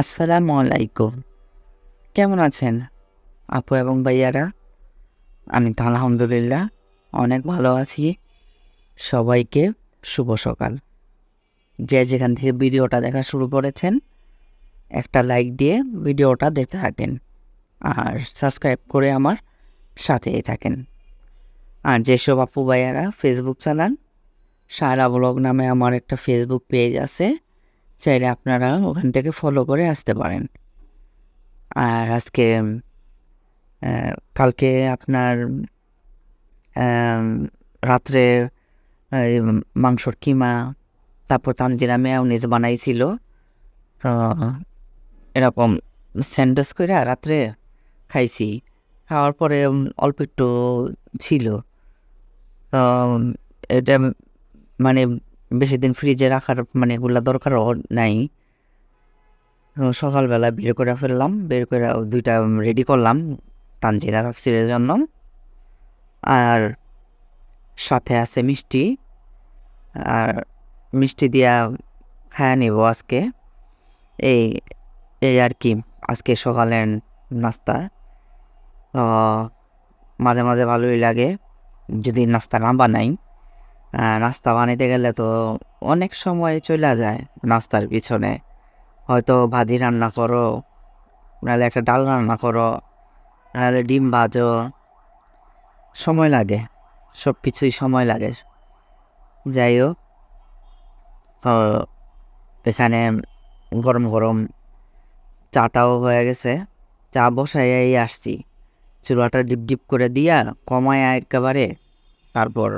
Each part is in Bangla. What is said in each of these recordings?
আসসালামু আলাইকুম। কেমন আছেন আপু এবং ভাইয়ারা? আমি তো আলহামদুলিল্লাহ অনেক ভালো আছি। সবাইকে শুভ সকাল। যে যেখান থেকে ভিডিওটা দেখা শুরু করেছেন, একটা লাইক দিয়ে ভিডিওটা দেখতে থাকেন আর সাবস্ক্রাইব করে আমার সাথেই থাকেন। আর যেসব আপু ভাইয়ারা ফেসবুক চালান, সারা ব্লগ নামে আমার একটা ফেসবুক পেজ আছে। চাইলে আপনারা ওখান থেকে ফলো করে আসতে পারেন। আর আজকে কালকে আপনার রাত্রে মাংসর কিমা, তারপর তানজিরা মেয়নিজ বানাইছিল। এরকম স্যান্ডউইচ করে রাত্রে খাইছি। খাওয়ার পরে অল্প একটু ছিল। তো এটা মানে বেশি দিন ফ্রিজে রাখার মানে এগুলা দরকারও নাই। সকালবেলা বের করে ফেললাম, বের করে দুইটা রেডি করলাম তানজিরা তাফসিরের জন্য। আর সাথে আছে মিষ্টি। আর মিষ্টি দিয়া খায়া নিব আজকে। এই এই আর কি, আজকে সকালের নাস্তা। মাঝে মাঝে ভালোই লাগে, যদি নাস্তা না বানাই। নাস্তা বানাইতে গেলে তো অনেক সময় চলে যায় নাস্তার পিছনে। হয়তো ভাজি রান্না করো, নাহলে একটা ডাল রান্না করো, নাহলে ডিম ভাজো। সময় লাগে সব কিছুই সময় লাগে। যাই হোক, তো এখানে গরম গরম চাটাও হয়ে গেছে। চা বসাই আসছি। চুলাটা ডিপ ডিপ করে দিয়া কমায় একেবারে, তারপর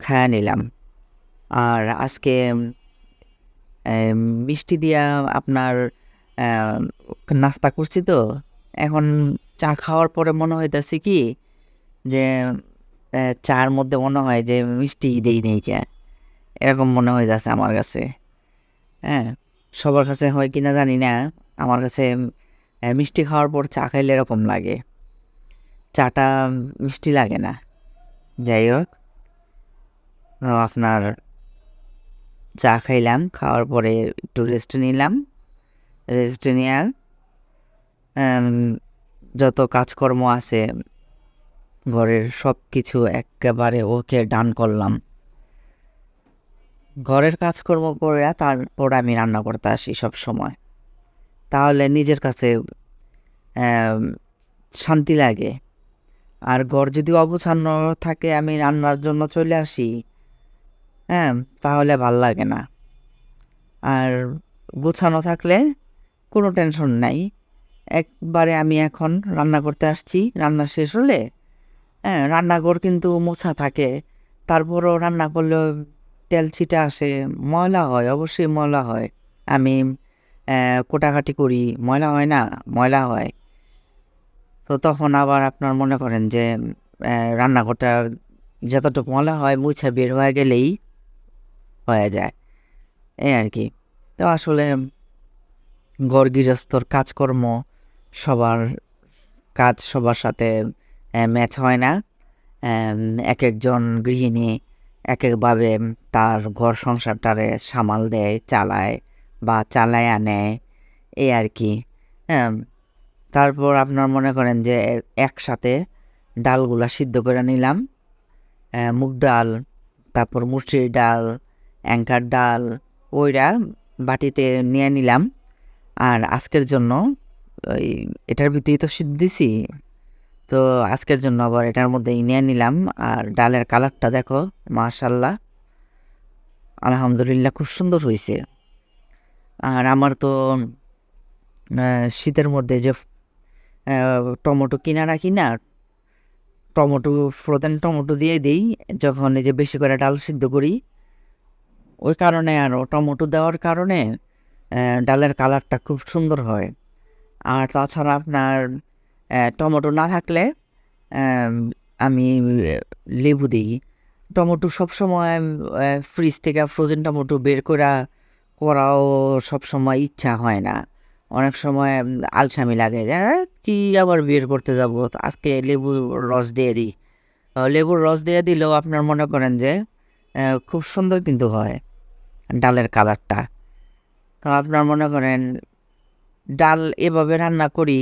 খায়া নিলাম। আর আজকে মিষ্টি দিয়া আপনার নাস্তা করছি তো। এখন চা খাওয়ার পরে মনে হইতেছে কি যে চার মধ্যে মনে হয় যে মিষ্টি দেই নেই কে। এরকম মনে হইতেছে আমার কাছে। হ্যাঁ সবার কাছে হয় কি না জানি না। আমার কাছে মিষ্টি খাওয়ার পর চা খাইলে এরকম লাগে। চাটা মিষ্টি লাগে না। যাই হোক। আপনার চা খাইলাম, খাওয়ার পরে একটু রেস্ট নিলাম। রেস্ট নিয়ে যত কাজকর্ম আছে, ঘরের সব কিছু একেবারে ওকে ডান করলাম। ঘরের কাজকর্ম করে তারপর আমি রান্না করতে আসি সব সময়। তাহলে নিজের কাছে শান্তি লাগে। আর ঘর যদি অগোছানো থাকে, আমি রান্নার জন্য চলে আসি। হ্যাঁ তাহলে ভালো লাগে না। আর গোছানো থাকলে কোনো টেনশন নাই। একবারে আমি এখন রান্না করতে আসছি, রান্না শেষ হলে হ্যাঁ রান্নাঘর কিন্তু মোছা থাকে। তারপরও রান্না করলেও তেল ছিটা আসে, ময়লা হয়, অবশ্যই ময়লা হয়। আমি কোটাকাটি করি, ময়লা হয় না, ময়লা হয়। তো তখন আবার আপনার মনে করেন যে রান্নাঘরটা যতটুকু ময়লা হয়, মুছে বের হয়ে গেলেই হয়ে যায়। এই আর কি। তো আসলে ঘর গৃহস্থর কাজকর্ম সবার কাজ সবার সাথে ম্যাচ হয় না। এক একজন গৃহিণী এক একভাবে তার ঘর সংসারটারে সামাল দেয়, চালায় বা চালায় আনে এই আর কি। হ্যাঁ তারপর আপনার মনে করেন যে একসাথে ডালগুলা সিদ্ধ করে নিলাম। মুগ ডাল, তারপর মুসুরির ডাল অ্যাঙ্কার ডাল ওইটা বাটিতে নিয়ে নিলাম। আর আজকের জন্য ওই এটার ভিতরেই তো সিদ্ধ দিছি। তো আজকের জন্য আবার এটার মধ্যেই নিয়ে নিলাম। আর ডালের কালারটা দেখো মাশাল্লাহ আলহামদুলিল্লাহ খুব সুন্দর হয়েছে। আর আমার তো শীতের মধ্যে যে টমেটো কিনা রাখি না, টমেটো, ফ্রোজেন টমেটো দিয়ে দিই। যখন এই যে বেশি করে ডাল সিদ্ধ করি ওই কারণে আরও টমেটো দেওয়ার কারণে ডালের কালারটা খুব সুন্দর হয়। আর তাছাড়া আপনার টমেটো না থাকলে আমি লেবু দিই। টমেটো সবসময় ফ্রিজ থেকে ফ্রোজেন টমেটো বের করা করাও সবসময় ইচ্ছা হয় না। অনেক সময় আলসামি লাগে যে "আহ, কি আবার বের করতে যাব? আজকে লেবুর রস দিয়ে দিই। লেবুর রস দিয়ে দিলেও আপনার মনে করেন যে খুব সুন্দর কিন্তু হয় ডালের কালারটা। তো আপনার মনে করেন ডাল এভাবে রান্না করি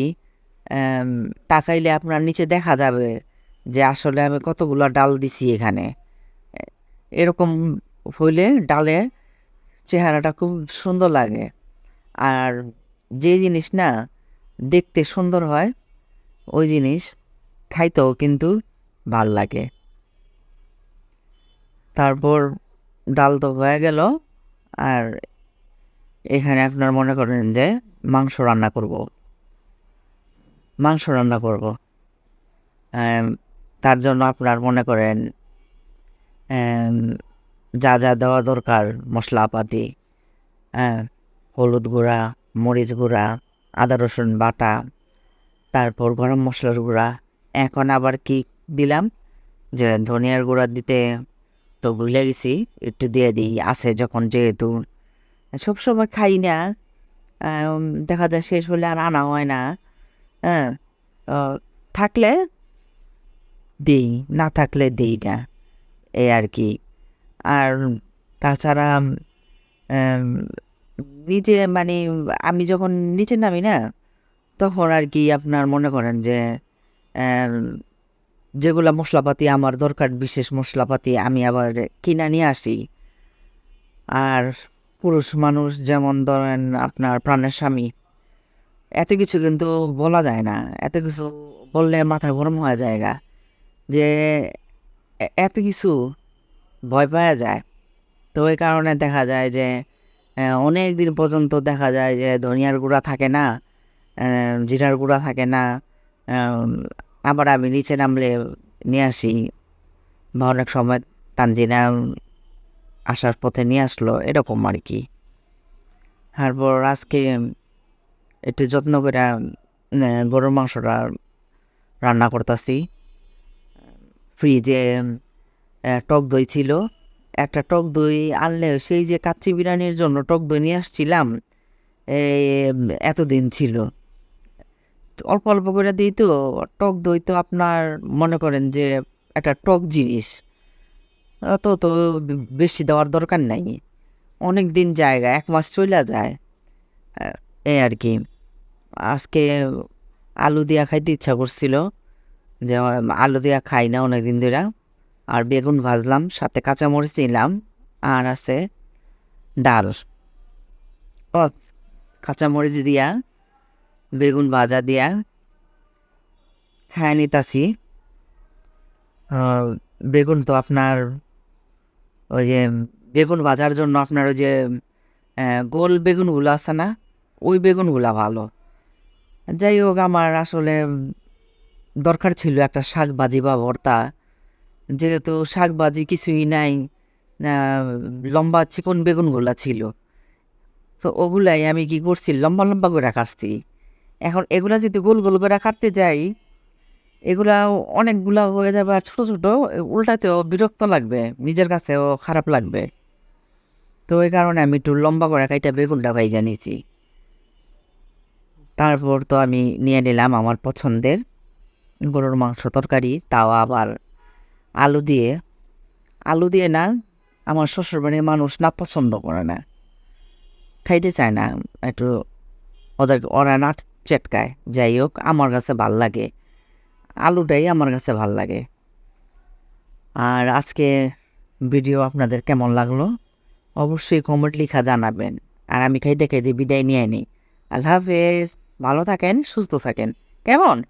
তাকাইলে আপনার নিচে দেখা যাবে যে আসলে আমি কতগুলো ডাল দিছি এখানে। এরকম হইলে ডালে চেহারাটা খুব সুন্দর লাগে। আর যে জিনিস না দেখতে সুন্দর হয়, ওই জিনিস খাইতেও কিন্তু ভালো লাগে। তারপর ডাল তো হয়ে গেল। আর এখানে আপনার মনে করেন যে মাংস রান্না করব। মাংস রান্না করব। তার জন্য আপনার মনে করেন যা যা দেওয়া দরকার, মশলাপাতি হ্যাঁ হলুদ গুঁড়া, মরিচ গুঁড়া, আদা রসুন বাটা, তারপর গরম মশলার গুঁড়া। এখন আবার কি দিলাম? যে ধনিয়ার গুঁড়া দিতে তো ভুলে গেছি, একটু দিয়ে দিই। আছে যখন যেহেতু সবসময় খাই না দেখা যায় শেষ হলে আর আনা হয় না হ্যাঁ থাকলে দিই, না থাকলে দিই না এই আর কি। আর তাছাড়া নিচে মানে আমি যখন নিচে নামি না, তখন আর কি আপনার মনে করেন যে যেগুলা মশলাপাতি আমার দরকার, বিশেষ মশলাপাতি আমি আবার কিনা নিয়ে আসি আর পুরুষ মানুষ যেমন ধরেন আপনার প্রাণের স্বামী, এত কিছু কিন্তু বলা যায় না এত কিছু বললে মাথা গরম হয়ে যায় গা। যে এত কিছু ভয় পাওয়া যায় তো ওই কারণে দেখা যায় যে অনেক দিন পর্যন্ত দেখা যায় যে ধনিয়ার গুঁড়া থাকে না জিরার গুঁড়া থাকে না আবার আমি নিচে নামলে নিয়ে আসি। বা অনেক সময় তানজিনা আসার পথে নিয়ে আসলো, এরকম আর কি তারপর আজকে একটু যত্ন করে গরুর মাংসটা রান্না করতেছি। ফ্রিজে টক দই ছিল। একটা টক দই আনলে সেই যে কাচ্চি বিরিয়ানির জন্য টক দই নিয়ে আসছিলাম এতদিন ছিল। অল্প অল্প করে দিই তো, টক দই তো আপনার মনে করেন যে একটা টক জিনিস। অত তো বেশি দেওয়ার দরকার নাই। অনেক দিন জায়গা, এক মাস চলে যায়। এই আর কি। আজকে আলু দিয়া খাইতে ইচ্ছা করছিল যে, আলু দিয়া খাই না অনেক দিন ধরে আর বেগুন ভাজলাম, সাথে কাঁচামরিচ দিলাম, আর আছে ডাল। ও কাঁচামরিচ দিয়া বেগুন ভাজা দিয়া। খায় নিতাছি। বেগুন তো আপনার ওই যে বেগুন ভাজার জন্য আপনার ওই যে গোল বেগুনগুলো আছে না, ওই বেগুনগুলা ভালো। যাই হোক, আমার আসলে দরকার ছিল একটা শাক ভাজি বা ভর্তা। যেহেতু শাক ভাজি কিছুই নাই লম্বা চিকন বেগুনগুলা ছিল। তো ওগুলাই আমি কি করছি, লম্বা লম্বা করে কাটছি। এখন এগুলা যদি গোল গোল করে কাটতে যাই, এগুলা অনেকগুলা হয়ে যাবে আর ছোটো ছোটো উল্টাতেও বিরক্ত লাগবে, নিজের কাছেও খারাপ লাগবে। তো ওই কারণে আমি একটু লম্বা করে কাইটা বেগুনটা ভাই জানিয়েছি তারপর তো আমি নিয়ে নিলাম আমার পছন্দের গরুর মাংস তরকারি, তাও আবার আলু দিয়ে। আলু দিয়ে না, আমার শ্বশুরবাড়ির মানুষ না পছন্দ করে না। খাইতে চায় না, একটু ওদের, ওরা না চেটকায়। যাই হোক আমার কাছে ভালো লাগে। আলুটাই আমার কাছে ভালো লাগে। আর আজকে ভিডিও আপনাদের কেমন লাগল? অবশ্যই কমেন্ট লিখা জানাবেন। আর আমি খাইতে খাইতে বিদায় নিয়ে নিই। আল্লাহ হাফেজ। ভালো থাকেন, সুস্থ থাকেন। কেমন?